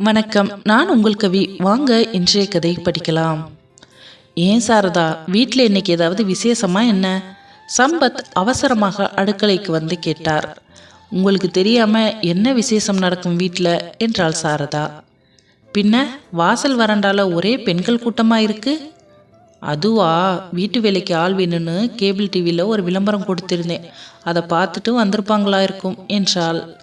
வணக்கம். நான் உங்கள் கவி. வாங்க இன்றைய கதை படிக்கலாம். ஏன் சாரதா? வீட்டில் இன்னைக்கு ஏதாவது விசேஷமா என்ன? சம்பத் அவசரமாக அடுக்கலைக்கு வந்து கேட்டார். உங்களுக்கு தெரியாம என்ன விசேஷம் நடக்கும் வீட்டில் என்றாள் சாரதா. பின்ன வாசல் வராண்டால ஒரே பெண்கள் கூட்டமாக இருக்கு? அதுவா? வீட்டு வேலைக்கு ஆள் வேணும்னு கேபிள் டிவியில் ஒரு விளம்பரம் கொடுத்திருந்தேன். அதை பார்த்துட்டு வந்திருப்பாங்களா இருக்கும்? என்றாள்.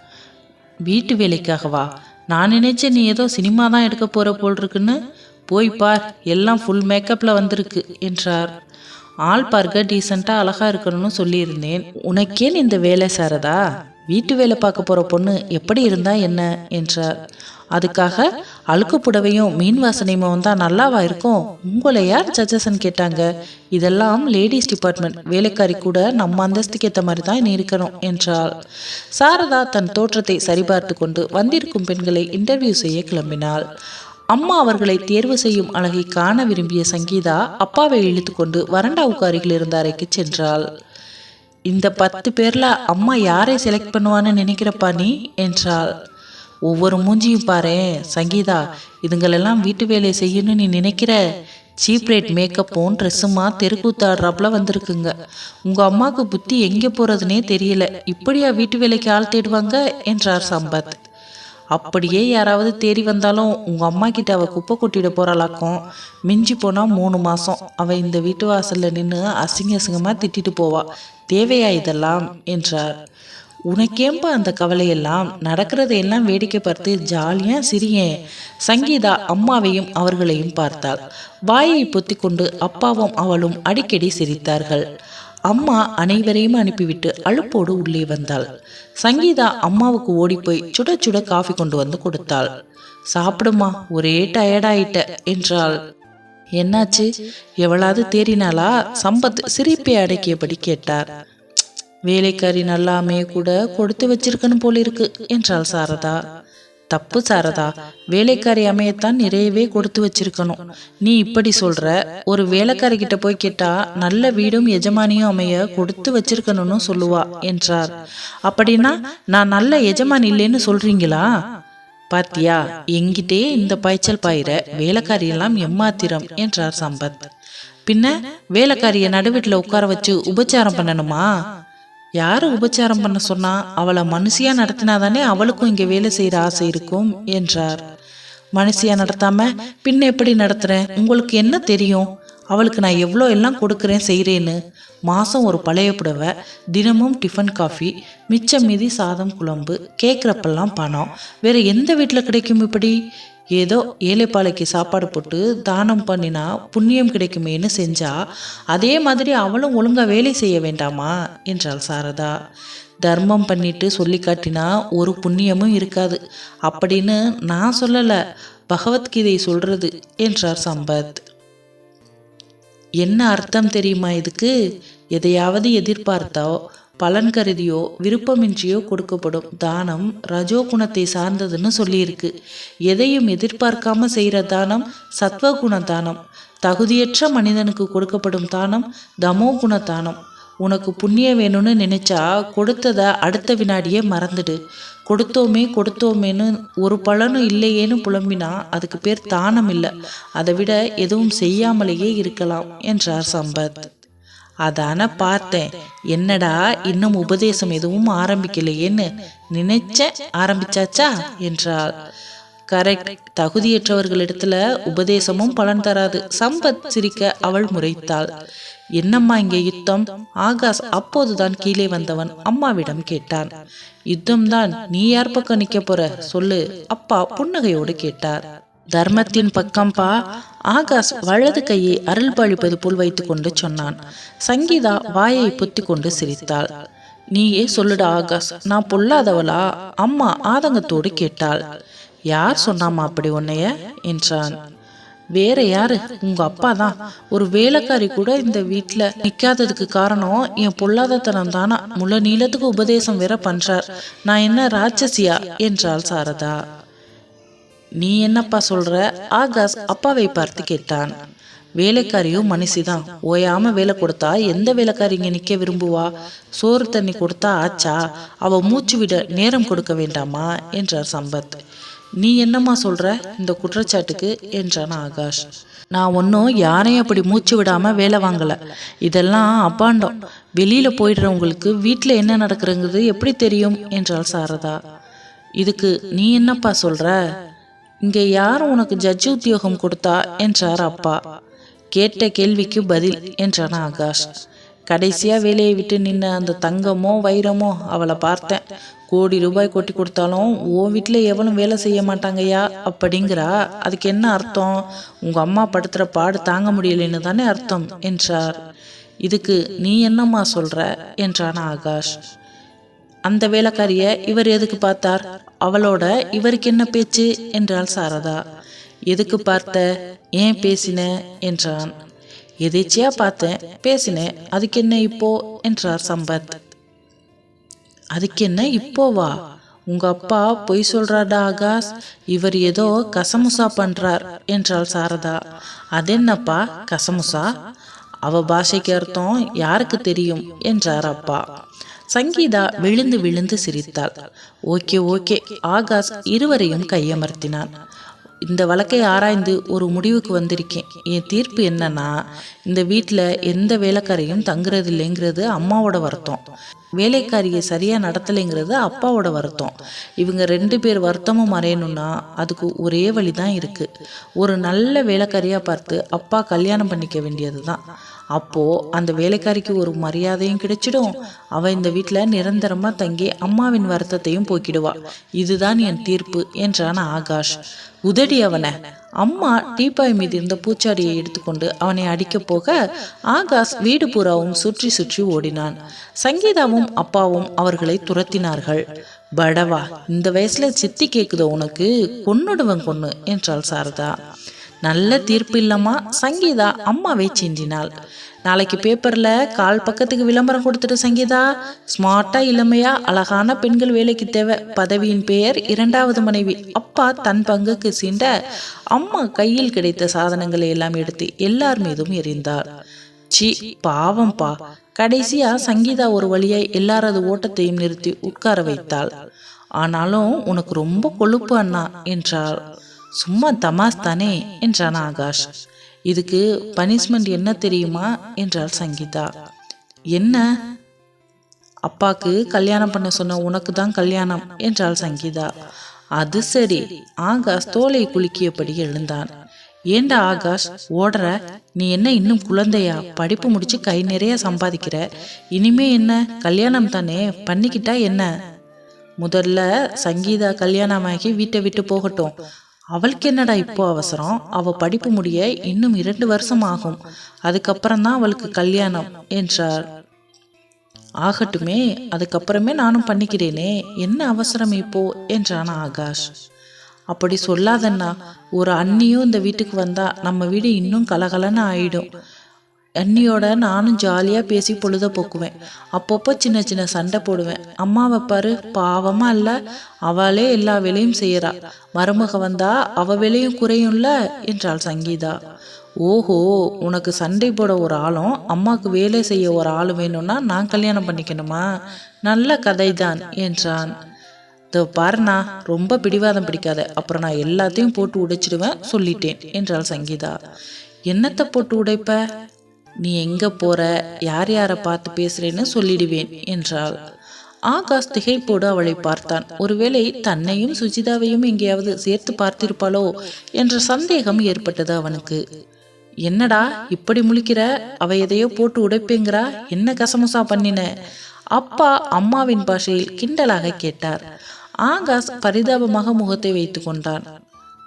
வீட்டு வேலைக்காகவா? நான் நினைச்சேன் நீ ஏதோ சினிமா தான் எடுக்க போற போல் இருக்குன்னு போய் பார் எல்லாம் ஃபுல் மேக்கப்பில் வந்திருக்கு என்றார். ஆள் பார்க்க டீசெண்டாக அழகா இருக்கணும்னு சொல்லியிருந்தேன். உனக்கேன் இந்த வேலை சாரதா? வீட்டு வேலை பார்க்க போற பொண்ணு எப்படி இருந்தா என்ன? என்றார். அதுக்காக அழுக்கு புடவையும் மீன் வாசனையும் தான் நல்லாவா இருக்கும்? உங்களை யார் சஜஷன் கேட்டாங்க. இதெல்லாம் லேடிஸ் டிபார்ட்மெண்ட் வேலைக்காரி கூட நம்ம அந்தஸ்துக்கு ஏற்ற மாதிரி தான் நீ இருக்கணும் என்றாள். சாரதா தன் தோற்றத்தை சரிபார்த்து கொண்டு வந்திருக்கும் பெண்களை இன்டர்வியூ செய்ய கிளம்பினாள். அம்மா அவர்களை தேர்வு செய்யும் அழகை காண விரும்பிய சங்கீதா அப்பாவை இழுத்துக்கொண்டு வரண்டாவுக்கு அருகில் இருந்த அறைக்கு சென்றாள். இந்த பத்து பேர்ல அம்மா யாரை செலக்ட் பண்ணுவான்னு நினைக்கிறப்பா நீ? என்றாள். ஒவ்வொரு மூஞ்சியும் பாரேன் சங்கீதா இதுங்களெல்லாம் வீட்டு வேலையை செய்யணும்னு நீ நினைக்கிற? சீப் ரேட் மேக்கப்பும் ட்ரெஸ்ஸுமா தெருக்கூத்தாடுறாப்புல வந்திருக்குங்க. உங்கள் அம்மாவுக்கு புத்தி எங்கே போகிறதுனே தெரியல. இப்படியா வீட்டு வேலைக்கு ஆள் தேடுவாங்க? என்றார் சம்பத். அப்படியே யாராவது தேடி வந்தாலும் உங்கள் அம்மா கிட்ட அவள் குப்பை கொட்டிட போகிறாளாக்கும் மிஞ்சி போனால் மூணு மாதம் அவள் இந்த வீட்டு வாசலில் நின்று அசிங்க அசிங்கமாக திட்டிட்டு போவா. தேவையா இதெல்லாம்? என்றார். உனக்கேம்பா அந்த கவலையெல்லாம்? நடக்கிறதையெல்லாம் வேடிக்கை பார்த்து ஜாலியாக சிரியேன் சங்கீதா அம்மாவையும் அவர்களையும் பார்த்தாள். வாயை பொத்தி கொண்டு அப்பாவும் அவளும் அடிக்கடி சிரித்தார்கள். அம்மா அனைவரையும் அனுப்பிவிட்டு அழுப்போடு உள்ளே வந்தாள். சங்கீதா அம்மாவுக்கு ஓடிப்போய் சுட சுட காஃபி கொண்டு வந்து கொடுத்தாள். சாப்பிடுமா ஒரே டயர்டாயிட்ட என்றாள். என்னாச்சு? எவளாவது தேறினாளா? சம்பத் சிரிப்பை அடக்கியபடி கேட்டார். வேலைக்காரி நல்லாமே கூட கொடுத்து வச்சிருக்கணும் போல இருக்கு என்றாள் சாரதா. தப்பு சாரதா வேலைக்காரி அமையத்தான் நிறையவே கொடுத்து வச்சிருக்கணும். நீ இப்படி சொல்ற ஒரு வேலைக்காரி கிட்ட போய் கேட்டா நல்ல வீடும் எஜமானியும் அமைய கொடுத்து வச்சிருக்கணும்னு சொல்லுவா என்றார். அப்படின்னா நான் நல்ல எஜமானி இல்லைன்னு சொல்றீங்களா? பாத்தியா எங்கிட்டே இந்த பாய்ச்சல் பாயிற வேலைக்காரி எல்லாம் எம்மாத்திரம் என்றார் சம்பத். பின்ன வேலைக்காரிய நடுவீட்டுல உட்கார வச்சு உபச்சாரம் பண்ணணுமா? யாரு உபச்சாரம் பண்ண சொன்னா அவளை மனுஷியா நடத்தினாதானே அவளுக்கும் இங்க வேலை செய்யற ஆசை இருக்கும் என்றார். மனுஷியா நடத்தாம பின்ன எப்படி நடத்துறேன்? உங்களுக்கு என்ன தெரியும்? அவளுக்கு நான் எவ்வளோ எல்லாம் கொடுக்குறேன் செய்கிறேன்னு மாதம் ஒரு பழைய புடவை தினமும் டிஃபன் காஃபி மிச்சம் மீதி சாதம் குழம்பு கேட்குறப்பெல்லாம் பணம். வேற எந்த வீட்டில் கிடைக்கும் இப்படி? ஏதோ ஏழைப்பாளைக்கு சாப்பாடு போட்டு தானம் பண்ணினா புண்ணியம் கிடைக்குமேன்னு செஞ்சா அதே மாதிரி அவளும் ஒழுங்கா வேலை செய்ய வேண்டாமா? என்றாள் சாரதா. தர்மம் பண்ணிட்டு சொல்லி காட்டினா ஒரு புண்ணியமும் இருக்காது. அப்படின்னு நான் சொல்லல பகவத்கீதை சொல்றது என்றார் சம்பத். என்ன அர்த்தம் தெரியுமா இதுக்கு? எதையாவது எதிர்பார்த்தோ பலன் கருதியோ விருப்பமின்றியோ கொடுக்கப்படும் தானம் ரஜோ குணத்தை சார்ந்ததுன்னு சொல்லியிருக்கு. எதையும் எதிர்பார்க்காம செய்கிற தானம் சத்வகுண தானம். தகுதியற்ற மனிதனுக்கு கொடுக்கப்படும் தானம் தமோ குண தானம். உனக்கு புண்ணியம் வேணும்னு நினைச்சா கொடுத்ததை அடுத்த வினாடியே மறந்துடு. கொடுத்தோமே கொடுத்தோமேன்னு ஒரு பலனும் இல்லையேன்னு புலம்பினா அதுக்கு பேர் தானம் இல்லை அதை விட எதுவும் செய்யாமலேயே இருக்கலாம் என்றார் சம்பத். அதான பார்த்தேன். என்னடா இன்னும் உபதேசம் எதுவும் ஆரம்பிக்கலையேன்னு நினைச்ச ஆரம்பிச்சாச்சா என்றாள். கரெக்ட். தகுதியற்றவர்களிடத்துல உபதேசமும் பலன் தராது. சம்பத் சிரிக்க அவள் முறைத்தாள். என்னம்மா இங்கே யுத்தம்? ஆகாஷ் அப்போதுதான் கீழே வந்தவன் அம்மாவிடம் கேட்டான். யுத்தம்தான் நீ யார் பக்கம் நிக்க போற? சொல்லு அப்பா புன்னகையோடு கேட்டார். தர்மத்தின் பக்கம்பா? ஆகாஷ் வலது கையை அருள் பாலிப்பது போல் வைத்துக்கொண்டு சொன்னான். சங்கீதா வாயை பொத்தி கொண்டு சிரித்தாள் நீயே சொல்லுடா ஆகாஷ் நான் பொல்லாதவளா? அம்மா ஆதங்கத்தோடு கேட்டாள். யார் சொன்னாமா அப்படி உன்னைய? என்றான். வேற யாரு? உங்க அப்பா தான். ஒரு வேலைக்காரி கூட இந்த வீட்டுல நிக்காததுக்கு காரணம் என் பொல்லாதத்தனம் தானா? முழு நீளத்துக்கு உபதேசம் வேற பண்றார். நான் என்ன ராட்சசியா? என்றாள் சாரதா. நீ என்னப்பா சொல்ற? ஆகாஷ் அப்பாவை பார்த்து கேட்டான். வேலைக்காரியும் மனுஷிதான். ஓயாம வேலை கொடுத்தா எந்த வேலைக்காரி இங்க நிக்க விரும்புவா? சோறு தண்ணி கொடுத்தா ஆச்சா? அவ மூச்சு விட நேரம் கொடுக்க வேண்டாமா? என்றார் சம்பத். நீ என்னம்மா சொல்ற? இந்த குற்றச்சாட்டுக்கு என்றான் ஆகாஷ். நான் ஒன்றும் யாரையும் அப்படி மூச்சு விடாம வேலை வாங்கல. இதெல்லாம் அப்பாண்டம் வெளியில போயிடுறவங்களுக்கு வீட்டில் என்ன நடக்கிறங்கிறது எப்படி தெரியும்? என்றாள் சாரதா. இதுக்கு நீ என்னப்பா சொல்ற? இங்கே யார் உனக்கு ஜட்ஜ் உத்தியோகம் கொடுத்தா? என்றார் அப்பா. கேட்ட கேள்விக்கு பதில் என்றான் ஆகாஷ். கடைசியாக வேலையை விட்டு நின்ன அந்த தங்கமோ வைரமோ அவளை பார்த்தேன். கோடி ரூபாய் கொட்டி கொடுத்தாலும் உன் வீட்டில் எவனும் வேலை செய்ய மாட்டாங்கய்யா? அப்படிங்கிறா. அதுக்கு என்ன அர்த்தம்? உங்கள் அம்மா படுத்துகிற பாடு தாங்க முடியலைன்னு தானே அர்த்தம் என்றார். இதுக்கு நீ என்னம்மா சொல்கிற என்றான் ஆகாஷ். அந்த வேலைக்காரிய இவர் எதுக்கு பார்த்தார்? அவளோட இவருக்கு என்ன பேச்சு? என்றாள் சாரதா. எதுக்கு பார்த்த? ஏன் பேசின? என்றான். எதேச்சியா பார்த்தேன் பேசினேன் அதுக்கு என்ன இப்போ? என்றார் சம்பத். அதுக்கு என்ன இப்போவா உங்க அப்பா பொய் சொல்றாடா ஆகாஷ்? இவர் ஏதோ கசமுசா பண்றார் என்றாள் சாரதா. அதென்னப்பா கசமுசா? அவ பாஷைக்கு அர்த்தம் யாருக்கு தெரியும்? என்றார் அப்பா. சங்கீதா விழுந்து விழுந்து சிரித்தாள். ஓகே ஓகே ஆகாஷ் இருவரையும் கையமர்த்தினான். இந்த வழக்கை ஆராய்ந்து ஒரு முடிவுக்கு வந்திருக்கேன். என் தீர்ப்பு என்னன்னா இந்த வீட்டில் எந்த வேலைக்காரையும் தங்குறது இல்லைங்கிறது அம்மாவோட வருத்தம். வேலைக்காரியை சரியாக நடத்தலைங்கிறது அப்பாவோட வருத்தம். இவங்க ரெண்டு பேர் வருத்தமும் மறையணும்னா அதுக்கு ஒரே வழி தான் இருக்குது ஒரு நல்ல வேலைக்காரியாக பார்த்து அப்பா கல்யாணம் பண்ணிக்க வேண்டியது தான் அப்போது அந்த வேலைக்காரிக்கு ஒரு மரியாதையும் கிடைச்சிடும். அவள் இந்த வீட்டில் நிரந்தரமாக தங்கி அம்மாவின் வருத்தத்தையும் போக்கிடுவா. இதுதான் என் தீர்ப்பு என்றான் ஆகாஷ். உதடி அவனை. அம்மா டீப்பாய் மீது இருந்த பூச்சாடியை எடுத்துக்கொண்டு அவனை அடிக்கப் போக ஆகாஷ் வீடு பூராவும் சுற்றி சுற்றி ஓடினான். சங்கீதாவும் அப்பாவும் அவர்களை துரத்தினார்கள். படவா இந்த வயசுல சித்தி கேக்குதோ உனக்கு? கொன்னுடுவன் கொன்னு என்றாள் சாரதா. நல்ல தீர்ப்பு இல்லம்மா சங்கீதா அம்மாவை சென்றினாள். நாளைக்கு பேப்பரில் கால் பக்கத்துக்கு விளம்பரம் கொடுத்துட்டு சங்கீதா ஸ்மார்ட்டாக இளமையா அழகான பெண்கள் வேலைக்கு தேவை. பதவியின் பெயர் இரண்டாவது மனைவி. அப்பா தன் பங்குக்கு சீண்ட அம்மா கையில் கிடைத்த சாதனங்களை எல்லாம் எடுத்து எல்லார் மீதும் எறிந்தார். சி பாவம்பா. கடைசியா சங்கீதா ஒரு வழியாய் எல்லாரது ஓட்டத்தையும் நிறுத்தி உட்கார வைத்தாள். ஆனாலும் உனக்கு ரொம்ப கொழுப்பு அண்ணா என்றாள். சும்மா தமாஸ் தானே என்றான் ஆகாஷ். இதுக்கு பனிஷ்மெண்ட் என்ன தெரியுமா என்றாள் சங்கீதா. என்ன? அப்பாக்கு கல்யாணம் பண்ண சொன்ன உனக்கு தான் கல்யாணம் என்றாள் சங்கீதா. அது சரி. ஆகாஷ் தோலை குலுக்கியபடி எழுந்தான். ஏண்டா ஆகாஷ் ஓடுற? நீ என்ன இன்னும் குழந்தையா? படிப்பு முடிச்சு கை நிறைய சம்பாதிக்கிற. இனிமே என்ன? கல்யாணம் தானே? பண்ணிக்கிட்டா என்ன? முதல்ல சங்கீதா கல்யாணமாகி வீட்டை விட்டு போகட்டும். அவளுக்கு என்னடா இப்போ அவசரம்? அவ படிப்பு முடிய இன்னும் இரண்டு வருஷம் ஆகும் அதுக்கப்புறம் தான் அவளுக்கு கல்யாணம் என்றார் ஆகட்டுமே அதுக்கப்புறமே நானும் பண்ணிக்கிறேனே. என்ன அவசரம் இப்போ? என்றான் ஆகாஷ். அப்படி சொல்லாதண்ணா. ஒரு அண்ணியும் இந்த வீட்டுக்கு வந்தா நம்ம வீடு இன்னும் கலகலன்னு ஆயிடும். அண்ணியோட நானும் ஜாலியாக பேசி பொழுத போக்குவேன். அப்பப்போ சின்ன சின்ன சண்டை போடுவேன். அம்மாவை பாரு பாவமாக இல்லை. அவளே எல்லா வேலையும் செய்கிறா மருமக வந்தா அவ வேலையும் குறையும்ல என்றாள் சங்கீதா. ஓஹோ உனக்கு சண்டை போட ஒரு ஆளும் அம்மாவுக்கு வேலை செய்ய ஒரு ஆள் வேணும்னா நான் கல்யாணம் பண்ணிக்கணுமா? நல்ல கதைதான் என்றான். இதோ பாருண்ணா ரொம்ப பிடிவாதம் பிடிக்காத. அப்புறம் நான் எல்லாத்தையும் போட்டு உடைச்சிடுவேன் சொல்லிட்டேன் என்றாள் சங்கீதா. என்னத்தை போட்டு உடைப்ப? நீ எங்க போற? யார் யாரை பார்த்து பேசுறேன்னு சொல்லிடுவேன் என்றாள். ஆகாஷ் திகைப்போடு அவளை பார்த்தான். ஒருவேளை தன்னையும் சுஜிதாவையும் எங்கேயாவது சேர்த்து பார்த்திருப்பாளோ என்ற சந்தேகம் ஏற்பட்டது அவனுக்கு. என்னடா இப்படி முழிக்கிற? அவ எதையோ போட்டு உடைப்பேங்கிறா? என்ன கசமுசா பண்ணின? அப்பா அம்மாவின் பாஷையில் கிண்டலாக கேட்டார். ஆகாஷ் பரிதாபமாக முகத்தை வைத்து கொண்டான்.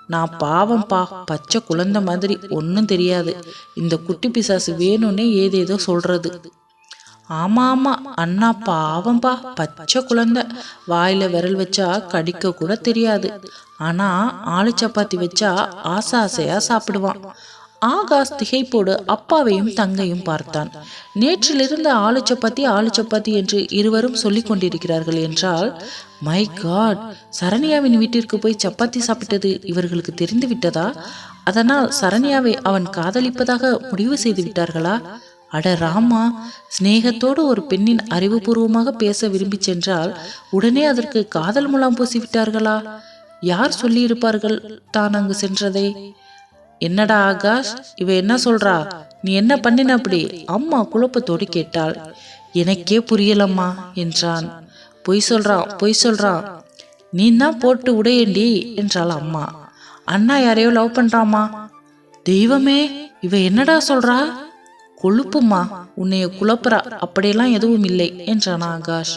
நான் பாவம்பா பச்சை குழந்தை மாதிரி ஒன்றும் தெரியாது. இந்த குட்டி பிசாசு வேணும்னே ஏதேதோ சொல்றது. ஆமா ஆமா அண்ணா பாவம்பா பச்சை குழந்தை. வாயில விரல் வச்சா கடிக்க கூட தெரியாது. ஆனா ஆளு சப்பாத்தி வச்சா ஆசை ஆசையா சாப்பிடுவான். ஆகாஷ் திகைப்போடு அப்பாவையும் தங்கையும் பார்த்தான். நேற்றிலிருந்து ஆளு சப்பாத்தி ஆளு சப்பாத்தி என்று இருவரும் சொல்லிக் கொண்டிருக்கிறார்கள் என்றால் மை காட் சரண்யாவின் வீட்டிற்கு போய் சப்பாத்தி சாப்பிட்டது இவர்களுக்கு தெரிந்து விட்டதா? அதனால் சரண்யாவை அவன் காதலிப்பதாக முடிவு செய்து விட்டார்களா? அட ராமா சிநேகத்தோடு ஒரு பெண்ணின் அறிவுபூர்வமாக பேச விரும்பி சென்றால் உடனே அதற்கு காதல் முலாம் பூசி விட்டார்களா யார் சொல்லியிருப்பார்கள் தான் அங்கு சென்றதை? என்னடா ஆகாஷ்? இவ என்ன சொல்றா? நீ என்ன பண்ணின அப்படி? அம்மா குழப்பத்தோடு கேட்டாள். எனக்கே புரியலம்மா என்றான். பொய் சொல்றான் பொய் சொல்றான் நீ தான் போட்டு உடையண்டி என்றாள் அம்மா. அண்ணா யாரையோ லவ் பண்றாமா? தெய்வமே இவ என்னடா சொல்றா? கொழுப்புமா உன்னைய குழப்புறா. அப்படியெல்லாம் எதுவும் இல்லை என்றான் ஆகாஷ்.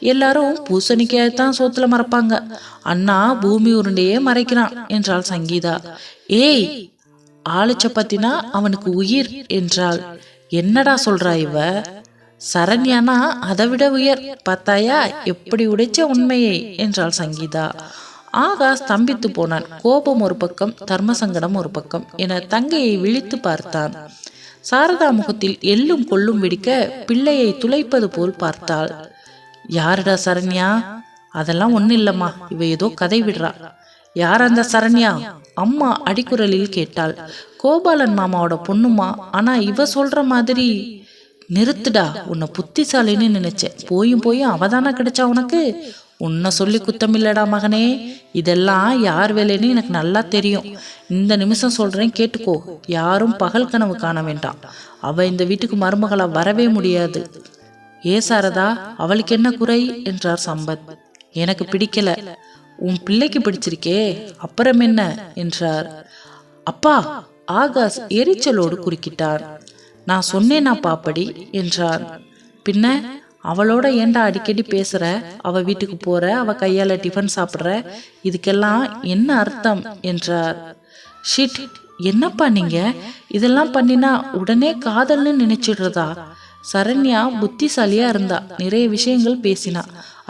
எல்லாரும் பூசணிக்காய்த்தான் சோத்துல மறைப்பாங்க. அண்ணா பூமி உருண்டையே மறைக்கிறான் என்றாள் சங்கீதா. ஏய் ஆளு சப்பாத்தினா அவனுக்கு உயிர் என்றாள். என்னடா சொல்றா இவ? சரண்யானா அதை விட உயர். பார்த்தாயா? எப்படி உடைச்ச உண்மையை? என்றாள் சங்கீதா. ஆகாஷ் ஸ்தம்பித்து போனான். கோபம் ஒரு பக்கம் தர்ம சங்கடம் ஒரு பக்கம் என தங்கையை விழித்து பார்த்தான். சாரதா முகத்தில் எள்ளும் கொள்ளும் வெடிக்க பிள்ளையை துளைப்பது போல் பார்த்தாள். யாருடா சரண்யா? அதெல்லாம் ஒன்றும் இல்லம்மா. இவ ஏதோ கதை விடுறா. யார் அந்த சரண்யா? அம்மா அடிக்குரலில் கேட்டாள். கோபாலன் மாமாவோட பொண்ணுமா? ஆனா இவ சொல்ற மாதிரி நிறுத்துடா உன்னை புத்திசாலின்னு நினைச்சேன் போயும் போயும் அவதானா கிடைச்சா உனக்கு? உன்னை சொல்லி குத்தமில்லடா மகனே. இதெல்லாம் யார் வேலைன்னு எனக்கு நல்லா தெரியும். இந்த நிமிஷம் சொல்றேன் கேட்டுக்கோ. யாரும் பகல் கனவு காண வேண்டாம். அவ இந்த வீட்டுக்கு மருமகளா வரவே முடியாது. ஏ சாரதா அவளுக்கு என்ன குறை? என்றார் சம்பத். எனக்கு பிடிக்கல. உன் பிள்ளைக்கு பிடிச்சிருக்கே அப்புறம் என்ன? என்றார். அப்பா ஆகாஷ் எரிச்சலோடு குறுக்கிட்டார். நான் சொன்னேனா பாப்படி என்றார். பின்ன அவளோட ஏன்டா அடிக்கடி பேசுற? அவ வீட்டுக்கு போற? அவ கையால டிஃபன் சாப்பிடுற? இதுக்கெல்லாம் என்ன அர்த்தம்? என்றார். ஷிட் என்னப்பா நீங்க? இதெல்லாம் பண்ணினா உடனே காதல்னு நினைச்சிடுறதா? சரண்யா புத்திசாலியா இருந்தா நிறைய விஷயங்கள் பேசினா.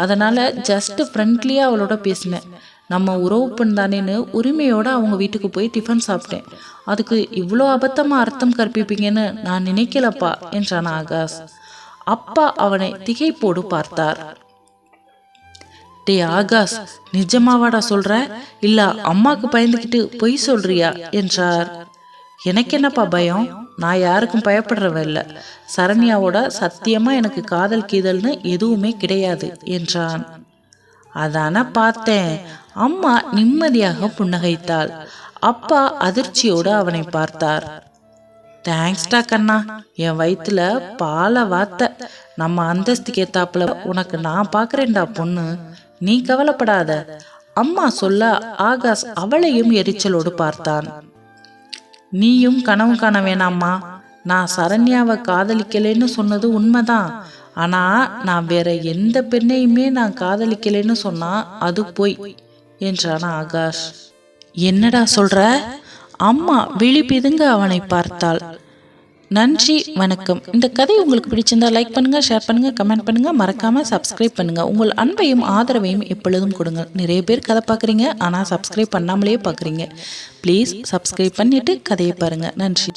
அதனால் ஜஸ்ட் ஃப்ரெண்ட்லியாக அவளோட பேசினேன். நம்ம உறவு பெண் தானேன்னு உரிமையோடு அவங்க வீட்டுக்கு போய் டிஃபன் சாப்பிட்டேன். அதுக்கு இவ்வளோ அபத்தமாக அர்த்தம் கற்பிப்பீங்கன்னு நான் நினைக்கலப்பா என்றான் ஆகாஷ். அப்பா அவனை திகைப்போடு பார்த்தார். டே ஆகாஷ் நிஜமாவாடா சொல்ற? இல்ல அம்மாக்கு பயந்துக்கிட்டு பொய் சொல்றியா? என்றார். எனக்கு என்னப்பா பயம்? நான் யாருக்கும் பயப்படுறவ இல்லை. சரண்யாவோட சத்தியமாக எனக்கு காதல் கீதல்னு எதுவுமே கிடையாது என்றான். அதான பார்த்தேன். அம்மா நிம்மதியாக புன்னகைத்தாள். அப்பா அதிர்ச்சியோடு அவனை பார்த்தார். தேங்க்ஸ்டா கண்ணா. என் வயிற்றுல பால வாத்த. நம்ம அந்தஸ்துக்கு ஏத்தாப்புல உனக்கு நான் பார்க்குறேன்டா பொண்ணு. நீ கவலைப்படாத. அம்மா சொல்ல ஆகாஷ் அவளையும் எரிச்சலோடு பார்த்தான். நீயும் கனவு காண வேணாம்மா. நான் சரண்யாவை காதலிக்கலைன்னு சொன்னது உண்மைதான். ஆனா நான் வேற எந்த பெண்ணையுமே நான் காதலிக்கலைன்னு சொன்னா அது பொய் என்றான் ஆகாஷ். என்னடா சொல்ற? அம்மா விழிப்பிதுங்க அவனை பார்த்தாள். நன்றி வணக்கம். இந்த கதை உங்களுக்கு பிடிச்சிருந்தா லைக் பண்ணுங்க ஷேர் பண்ணுங்க கமெண்ட் பண்ணுங்க. மறக்காம சப்ஸ்கிரைப் பண்ணுங்க. உங்கள் அன்பையும் ஆதரவையும் எப்பொழுதும் கொடுங்க நிறைய பேர் கதை பார்க்குறீங்க ஆனால் சப்ஸ்கிரைப் பண்ணாமலே பார்க்குறீங்க. ப்ளீஸ் சப்ஸ்கிரைப் பண்ணிட்டு கதையை பாருங்க. நன்றி.